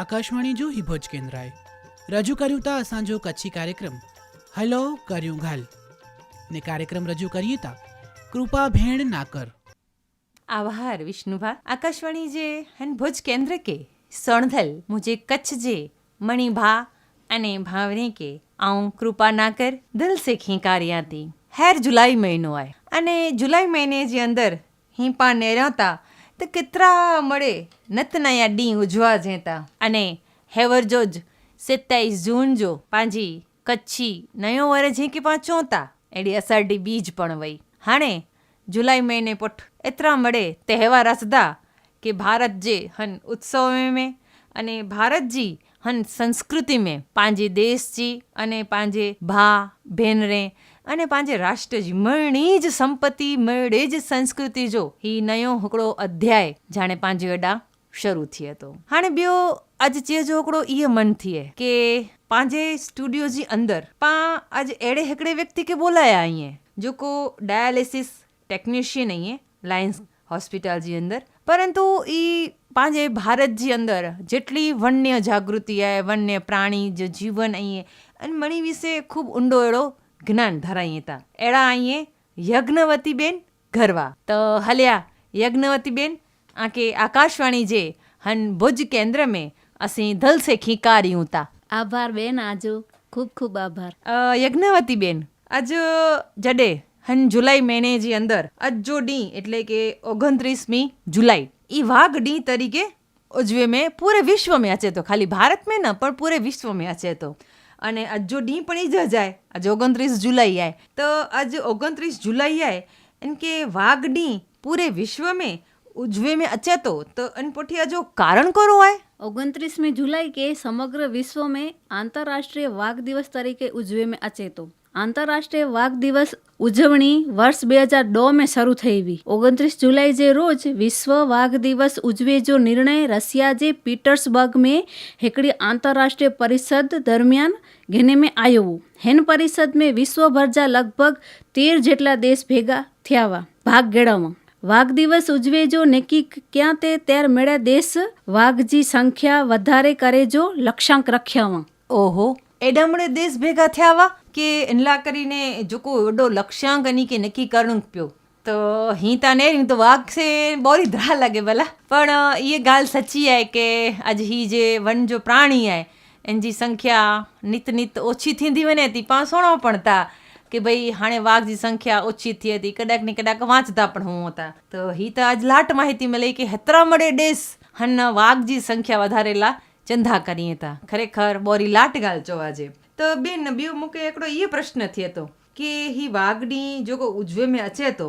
આકાશવાણી જો હિભોજ કેન્દ્રાએ. રજૂ કર્યું તા અસાંજો કચ્છી કાર્યક્રમ. હલો, કર્યું ઘાલ. ને કાર્યક્રમ રજૂ કરીએ તા, કૃપા ભેણ નાકર. આભાર, વિષ્ણુભા. આકાશવાણી જે હન ભુજ કેન્દ્ર કે, સણધલ, મુજે કચ્છ જે, મણિભા અને ભાવને કે, આઉં કૃપા નાકર, દિલ સે ખીંકારિયાતી હેર જુલાઈ મહિનો આય. અને જુલાઈ મહિને જે અંદર હિંપા નેરાતા તો કેટલા મળે નતનાયા ડી ઉજવા જેતા. અને હેવરજોજ સત્તાવીસ જૂન જો પાંજી કચ્છી નયો વરે ઝીંકી પાંચોતા એડી અષાઢી બીજ પણ વઈ. હાણે જુલાઈ મહિને પઠ એતરા મળે તહેવાર રસદા કે ભારત જે હન ઉત્સવ મેં અને ભારતજી હન સંસ્કૃતિ મેં. પાંજે દેશજી અને પાંજે ભા ભેનરે અને પાંજે રાષ્ટ્ર જ મળણી જ સંપત્તિ, મળે જ સંસ્કૃતિ. જો હી નયો હકડો અધ્યાય. જાણે પાંજે અડા શરૂ થયો હતો હાણે બ્યો આજ ચેજો હકડો ઈએ મન થિયે કે પાંજે સ્ટુડિયો જી અંદર, પા આજ એડે હકડે વ્યક્તિ કે બોલાયા આઈએ જોકો ડાયાલિસિસ ટેકનિશિયન આઈએ લાયન્સ હોસ્પિટલ જી અંદર. પરંતુ એ પાંજે ભારત જે અંદર જેટલી વન્ય જાગૃતિ આય, વન્ય પ્રાણી જે જીવન અહીં અને મણી વિશે ખૂબ ઊંડો એડો જ્ઞાન ધરાયેતા એળા આઈએ યજ્ઞવતી બેન ઘરવા. તો હલ્યા યજ્ઞવતી બેન આકે આકાશવાણી જે હન ભુજ કેન્દ્ર મેં અસી ધલ સે ખીકાર્યું તા આભાર બેન આજો ખૂબ ખૂબ આભાર. યજ્ઞવતી બેન આજ જડે હન જુલાઈ મહિને જે અંદર અજો ડી એટલે કે ઓગણત્રીસમી જુલાઈ ઈ વાઘ ડી તરીકે ઉજવે મેં પૂરે વિશ્વ મેં અચે તો ખાલી ભારત મેં ન પણ પૂરે વિશ્વ મેં અચે તો અને અજો ડી પણ એ જ જાય આજે ઓગણત્રીસ જુલાઈ આય. તો આજ ઓગણત્રીસ જુલાઈ આય, એમ કે વાઘ ડી પૂરે વિશ્વ મેં ઉજવે મેં અચેતો. તો અન પોઠી આજો કારણ કરો આય? ઓગણત્રીસમી જુલાઈ કે સમગ્ર વિશ્વ મેં આંતરરાષ્ટ્રીય વાઘ દિવસ તરીકે ઉજવે મેં અચેતો. આંતરરાષ્ટ્રીય વાઘ દિવસ ઉજવણી વર્ષ બે હજાર દોમે શરૂ થઈ ઓગણત્રીસ જુલાઈ જે રોજ વિશ્વ વાઘ દિવસ ઉજવે જો નિર્ણય રશિયા જે પીટર્સબર્ગ મેં હેકડી આંતરરાષ્ટ્રીય પરિષદ દરમિયાન ઘેને મેં આવ્યો હેન પરિષદ મેં વિશ્વભર જા લગભગ તેર જેટલા દેશ ભેગા થયા ભાગ ગેળવવા વાઘ દિવસ ઉજવે જો નેકી ક્યાં તે ત્યાર મેળે દેશ વાઘજી સંખ્યા વધારે કરે જો લક્ષ્યાંક રખ્યાવા ઓહો, એડમણે દેશ ભેગા થયા કે એલા કરીને જો કોઈ એડો લક્ષ્યાંક અને કે નક્કી કરણ પ્યો. તો હી તાને હું તો વાઘ સે બોરી ધરા લાગે ભલા. પણ એ ગાલ સચ્ચી આય કે આજ હી જે વન જો પ્રાણી આય એની સંખ્યા નિત નિત ઓછી થींदी वञे थी पाण सोणो पण था કે ભાઈ હાણે વાઘ જી સંખ્યા ઓછી થઈ હતી કદાચ ને કદાચ વાંચતા પણ હું હતા. તો હી તો આજ લાટ માહિતી મળી કે હેતરા મળે ડેસ, હન વાઘ જી સંખ્યા વધારેલા ચંધા કરી હતા ખરેખર બોરી લાટ ગાલ જોવા જે. તો બેન ॿियो मूंखे हिकिड़ो इहो प्रश्न थिए थो की ही वाघड़ी जेको उजवे में अचे थो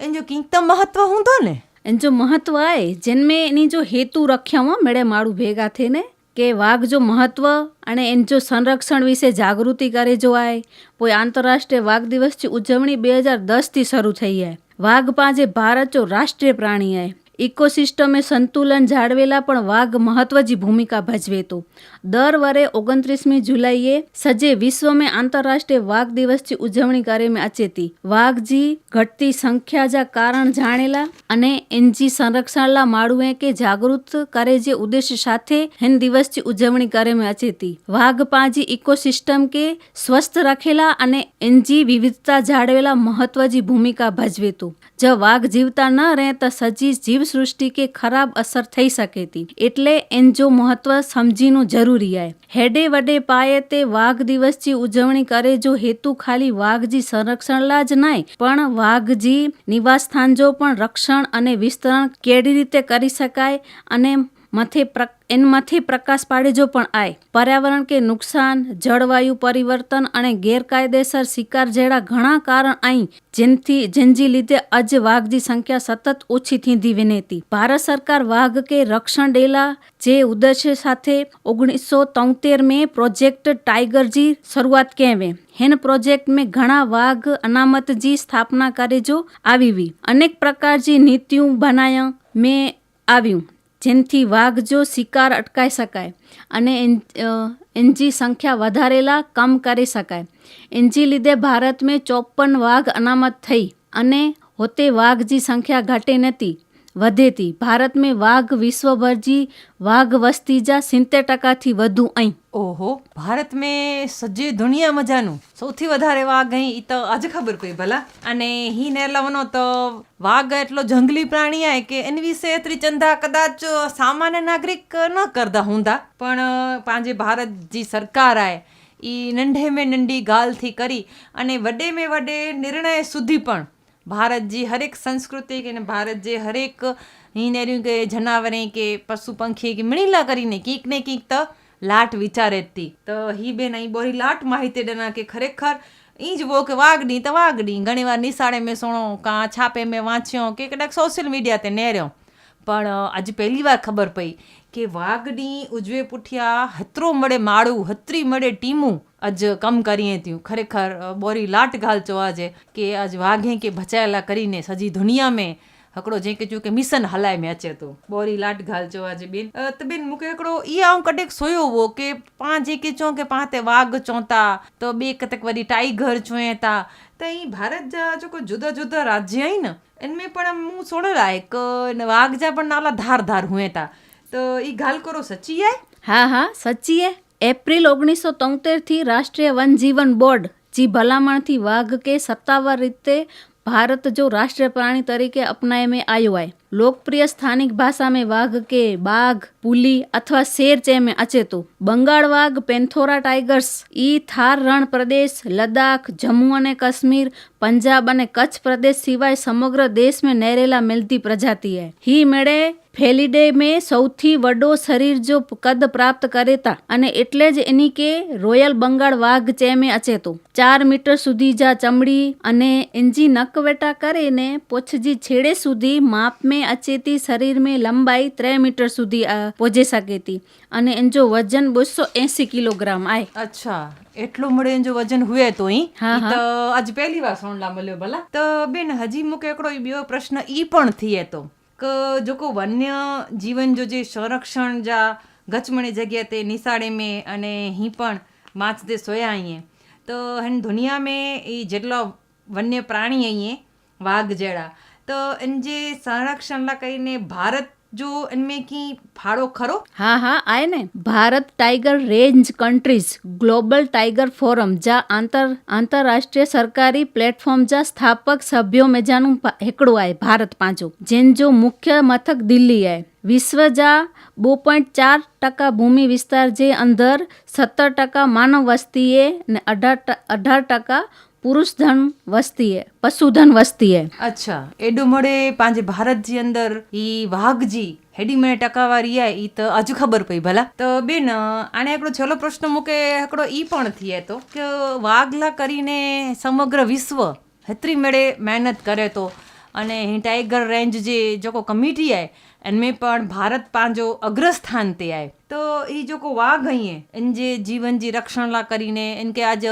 इन जो कंहिं त महत्व हूंदो ने એન જો મહત્વ આય જન્મે એની જો હેતુ રખ્યા हुआ મેળે માળું ભેગા થઈને કે વાઘ જો મહત્વ અને એન જો સંરક્ષણ વિશે જાગૃતિ કરે જો આય પોઈ આંતરરાષ્ટ્રીય વાઘ દિવસની ઉજવણી બે હજાર દસથી શરૂ થઈ आहे વાઘ પાંજે ભારત જો રાષ્ટ્રીય પ્રાણી आहे ઇકોસિસ્ટમે સંતુલન જાળવેલા પણ વાઘ મહત્વની ભૂમિકા ભજવે તો. દર વરે ઓગણત્રીસમી જુલાઈએ સજે વિશ્વ મેં આંતરરાષ્ટ્રીય વાઘ દિવસની ઉજવણી કાર્યમાં અચેતી. વાઘજી ઘટતી સંખ્યા જા કારણ જાણેલા અને એનજી સંરક્ષણલા માળુએ કે જાગૃત કરે જે ઉદ્દેશ સાથે હિન દિવસની ઉજવણી કાર્યમાં અચેતી. વાઘ પાંજી ઇકોસિસ્ટમ કે સ્વસ્થ રાખેલા અને એનજી વિવિધતા જાળવેલા મહત્વની ભૂમિકા ભજવે તો. જ વાઘ જીવતા ન રહે તો સજી જીવ સૃષ્ટિ કે ખરાબ અસર થઈ શકે હતી એટલે એન જો મહત્વ સમજીનું જરૂરી આય. હેડે વડે પાયે તે વાઘ દિવસની ઉજવણી કરે જો હેતુ ખાલી વાઘજી સંરક્ષણલા જ નહીં પણ વાઘજી નિવાસસ્થાન જો પણ રક્ષણ અને વિસ્તરણ કેવી રીતે કરી શકાય અને મથે પ્ર, એન મથે પ્રકાશ પાડે જો પણ આય. પર્યાવરણ કે નુકસાન, જળવાયુ પરિવર્તન અને ગેરકાયદેસર શિકાર જેડા ઘણા કારણ અહીં જેનથી, જેનજી લીધે અજ વાઘની સંખ્યા સતત ઓછી થીંધી વિનેતી. ભારત સરકાર વાઘ કે રક્ષણ ડેલા જે ઉદ્દેશ્ય સાથે ઓગણીસો તોતેર મેં પ્રોજેક્ટ ટાઈગરજી શરૂઆત કહેવે. હેન પ્રોજેક્ટ મેં ઘણા વાઘ અનામતજી સ્થાપના કરે જો આવી અનેક પ્રકારજી નીતિઓ બનાયા મેં આવ્યું. જેનથી વાઘ જો શિકાર અટકાઈ શકાય અને એનજી સંખ્યા વધારેલા કમ કરી શકાય. એનજી લીધે ભારત મેં ચોપન વાઘ અનામત થઈ અને હોતે વાઘજી સંખ્યા ઘટે નથી વધેતી. ભારત મેં વાઘ વિશ્વભરજી વાઘ વસ્તી જા સિત્તેર ટકાથી વધુ અહીં. ઓહો ભારત મેં સજ્જે દુનિયા મજાનું. સૌથી વધારે વાઘ અહીં, ઈ તો આજે ખબર પડી ભલા. અને હી નેરલાવનો તો વાઘ એટલો જંગલી પ્રાણી આય કે એની વિશે એતરી ચંદા કદાચ સામાન્ય નાગરિક ન કરતા હુંદા પણ પાંજે ભારતજી સરકાર આય, ઈ નંઢે મેં નંઢી ગાલથી કરી અને વડે મેં વડે નિર્ણય સુધી પણ ભારત જી હરેક સંસ્કૃતિ કે ને ભારત જે હરેક હિનેર્યું કે જનાવરે કે પશુ પંખી કે મિણીલા કરીને કીક ને કીક તો લાટ વિચારે જ તી. તો હી બેન અહીં બોરી લાટ માહિતી ડના કે ખરેખર ઈ જ વો કે વાગડી તો વાગડી. ઘણી વાર નિશાળે મેં સુણો, કાં છાપે મેં વાંચ્યો, કે કદાચ સોશિયલ મીડિયા તે નેર્યો. પણ આજે પહેલી વાર ખબર પડી કે વાગડી ઉજવે પુઠિયા, હતરો મળે માળું, હતરી મળે ટીમું. આજ કમ કરીએ ત્યું. ખરેખર બોરી લાટ ઘાલ આજે કે આજ વાઘે કે ભચાયેલા કરીને સજી દુનિયા મેં. હકડો જે કે કે મિશન હલાય મેં અચે તો. બોરી લાટ ઘાલ આજે બેન. તો બેન, મૂકે હકડો, ઈ આઉં કટેક સોયો હો કે પાંચ જે કે ચો કે પાંતે વાઘ ચોંતા, તો બે કતક વરી ટાઈગર ચોંતા તો ઈ ભારત જા જો કોઈ જુદા જુદા રાજ્ય આઈ ને એનમે પણ હું સોડે લાયક વાઘ જા પણ નાલા ધાર ધાર હુંતા તો એ ગાલ કરો સચ્ચી હે? હા હા સચ્ચી હે. એપ્રિલ ઓગણીસો તોતેરથી રાષ્ટ્રીય વનજીવન બોર્ડ, જી ભલામણથી વાઘ કે સત્તાવાર રીતે ભારત જો રાષ્ટ્રીય પ્રાણી તરીકે અપનાયમે આવ્યું હોય લોકપ્રિય સ્થાનિક ભાષા મેં વાઘ કે બાઘ, પુલી અથવા શેર છે મેં અચેતો. બંગાળ વાઘ, પેન્થોરા ટાઈગર્સ ઈ થાર રણ પ્રદેશ, લદ્દાખ, જમ્મુ અને કાશ્મીર, પંજાબ અને કચ્છ પ્રદેશ સિવાય સમગ્ર દેશ મેં નહેરેલા મિલતી પ્રજાતિ હે. હી મેળે ફેલિડે મેં સૌથી વડો શરીર જો કદ પ્રાપ્ત કરેતા અને એટલે જ એની કે રોયલ બંગાળ વાઘ ચેમે અચેતો. ચાર મીટર સુધી જા ચમડી અને એનજી નકવેટા કરીને પોછજી છેડે સુધી માપ મેં में અચેતી શરીર में લંબાઈ ત્રણ મીટર સુધી આ પહોંચી શકે તી અને એનજો વજન બસો એસી કિલોગ્રામ આય અચ્છા એટલું મળે જો વજન હુએ તો ઈ હા, ઈ તો આજ પહેલી વાર સોણલા મળ્યો ભલા તો બેન હજી મૂકે એકડો ઈ ॿियो પ્રશ્ન ઈ પણ થઈએ તો કે જોકો વન્ય જીવન જો જે સંરક્ષણ જા ગચમણી જગ્યા તે નિશાળે में અને હી પણ માચ દે સોયા અહીંયા તો हिन दुनिया में ई જેટલા વન્ય પ્રાણી અહીંયા વાઘ જેડા તો એન જે સંરક્ષણ લા કરીને ભારત જો એનમે કી ફાળો ખરો હા હા આય ને Bharat tiger range countries global tiger forum જા આંતર આંતરરાષ્ટ્રીય સરકારી પ્લેટફોર્મ જા સ્થાપક સભ્યો મેજાનું પા- हिकिड़ो आहे भारत पंहिंजो जंहिंजो मुख्य मथक दिल्ली आहे विश्व जा ॿ पॉइंट चार टका भूमि विस्तार जे अंदरि सतरि टका मानव वस्तीअ ने अढार ट- अढार પુરુષધન વસ્તીએ, પશુધન વસ્તીએ. અચ્છા, એડો મળે પાંજે ભારતજી અંદર, ઈ વાઘજી, હેડી મને ટકાવા રહ્યા, ઈ તો હજુ ખબર પડી ભલા. તો બેન આને એકડો છેલ્લો પ્રશ્ન મૂકે એકડો ઈ પણ થયે તો, કે વાઘલા કરીને સમગ્ર વિશ્વ હેત્રી મેળે મહેનત કરે તો અને ટાઈગર રેન્જ જે જોકો કમિટી आहे इनमें पण भारत पंहिंजो अग्रस्थान ते आहे તો એ જોકો વાઘ અહીં એન જે જીવન જી રક્ષણ લા કરીને, એન કે આજ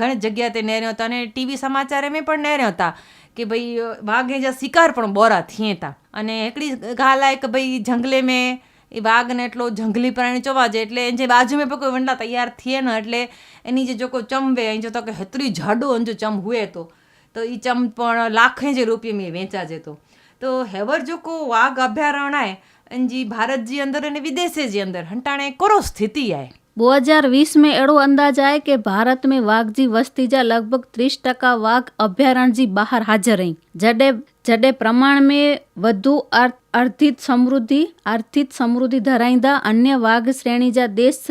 ઘણી જગ્યા તે નહેર્યો હતા અને ટીવી સમાચાર એમ પણ નહેર્યો હતા કે ભાઈ વાઘે જા શિકાર પણ બોરા થઈએ હતા અને હિકડી ॻाल्हि आहे કે ભાઈ જંગલે મેં એ વાઘને એટલો જંગલી પ્રાણી ચોવા છે એટલે જે બાજુમાં પણ કોઈ વંડા તૈયાર થઈએ ને, એટલે એની જે જોકો ચમ વે, અહીં જોતા કે હેતરી જાડો અંજો ચમ હુએ તો. તો એ ચંપણ લાખે જે રૂપિયે મેં વેચા જતો તો. હેવર જોકો વાઘ અભયારણાય અંજી ભારતજી અંદર અને વિદેશેજી અંદર હંટાણે કરો સ્થિતિ આય. બે હજાર વીસ में એડો અંદાજ આય કે ભારત में વાઘજી વસ્તી જા લગભગ ત્રીસ ટકા વાઘ અભયારણજી બહાર હાજર રહી. જડે જડે પ્રમાણ में વધુ આર્થિક સમૃદ્ધિ આર્થિક સમૃદ્ધિ ધરાઈંદા અન્ય વાઘ શ્રેણી જા દેશ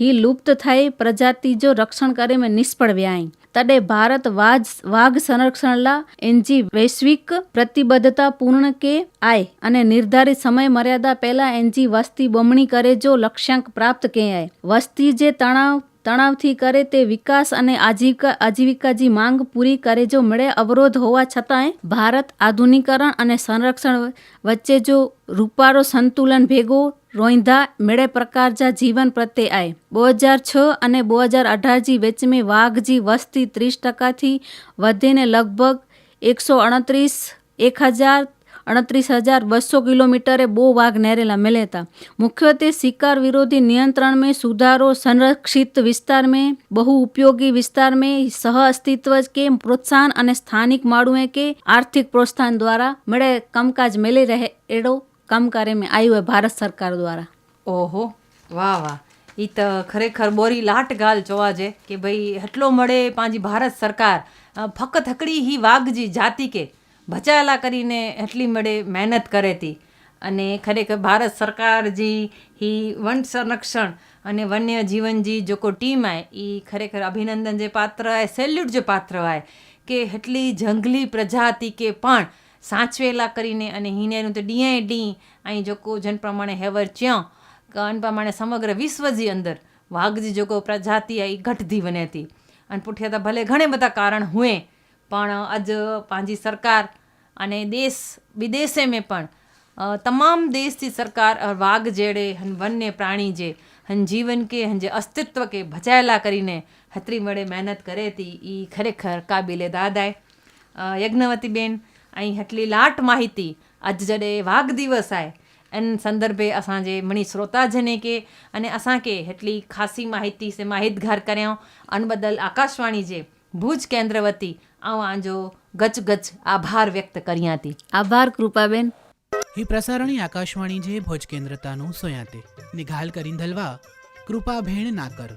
હી લુપ્ત થાય, પ્રજાતિ જો રક્ષણ કરે મેં નિષ્ફળ વ્યાય. તડે ભારત વાજ વાઘ સંરક્ષણલા એનજી વૈશ્વિક પ્રતિબદ્ધતા પૂર્ણ કે આય અને નિર્ધારિત સમય મર્યાદા પહેલા એનજી વસ્તી બમણી કરે જો લક્ષ્યાંક પ્રાપ્ત કે આય વસ્તી જે તણાવ તણાવથી કરે તે વિકાસ અને આજીવિકા આજીવિકાજી માંગ પૂરી કરે જો મળે અવરોધ હોવા છતાંય, ભારત આધુનિકરણ અને સંરક્ષણ વચ્ચે જો રૂપારો સંતુલન ભેગો રોઈંધા મેળે પ્રકારજા જીવન પ્રત્યે આય. બે હજાર છ અને બે હજાર અઢારજી જી વાઘજી વસ્તી ત્રીસ ટકાથી વધીને લગભગ એકસો અડત્રીસ એક હજાર અડત્રીસ હજાર બસો કિલોમીટરે બહુ વાઘ નેરેલા मिले था मुख्यतः शिकार विरोधी नियंत्रण में सुधारो संरक्षित विस्तार में बहु उपयोगी विस्तार में सह अस्तित्व के प्रोत्साहन અને સ્થાનિક માળુએ કે આર્થિક પ્રોત્સાહન દ્વારા મળે કામકાજ મેલી રહે એડો કામ કાર્ય में आयो है भारत सरकार द्वारा ઓહો વાહ વાહ ઈ તો ખરેખર બોરી લાટ ગાલ જોવા જે કે ભાઈ હટલો મળે પાંજી ભારત સરકાર અ, ફકત હકડી હી વાઘજી જાતિ કે બચાયેલા કરીને એટલી મળે મહેનત કરે હતી અને ખરેખર ભારત સરકારજી હી વન સંરક્ષણ અને વન્ય જીવનજી જોકો ટીમ આય એ ખરેખર અભિનંદન જે પાત્ર આય, સેલ્યુટ જે પાત્ર આય, કે એટલી જંગલી પ્રજાતિ કે પણ સાચવેલા કરીને અને હિનેનું તો ડીએ ડી અહીં જોકો જન પ્રમાણે હેવર ચ્યાં અન પ્રમાણે સમગ્ર વિશ્વજી અંદર વાઘજી જોકો પ્રજાતિ આ ઘટતી વને હતી અને પુઠિયા ભલે ઘણે બધા કારણ હુએ પણ આજ પાંहिंजी સરકાર અને દેશ વિદેશે મેં પણ તમામ देश जी सरकार और वाघ जहिड़े हन वन्य प्राणी जे हन जीवन खे हन जे अस्तित्व खे बचाइला કરીને હતરી વડે મહેનત કરે હતી એ ખરેખર કાબિલે દાદ आहे યજ્ઞવતી બેન ऐं હટલી લાટ માહિતી અજ જॾहिं વાઘ દિવસ आहे इन संदर्भे असांजे मणी श्रोता जने खे अने असांखे हेटली ख़ासी माहिती से माहितगार करियऊं अनबदल आकाशवाणी जे ભુજ કેન્દ્ર વતી આવાંજો ગચગચ આભાર વ્યક્ત કર્યા હતી આભાર કૃપાબેન. હી પ્રસારણી આકાશવાણી જે ભોજ કેન્દ્રતાનું સોયાતે. નિઘાલ કરીન ધલવા કૃપાભેણ ના કર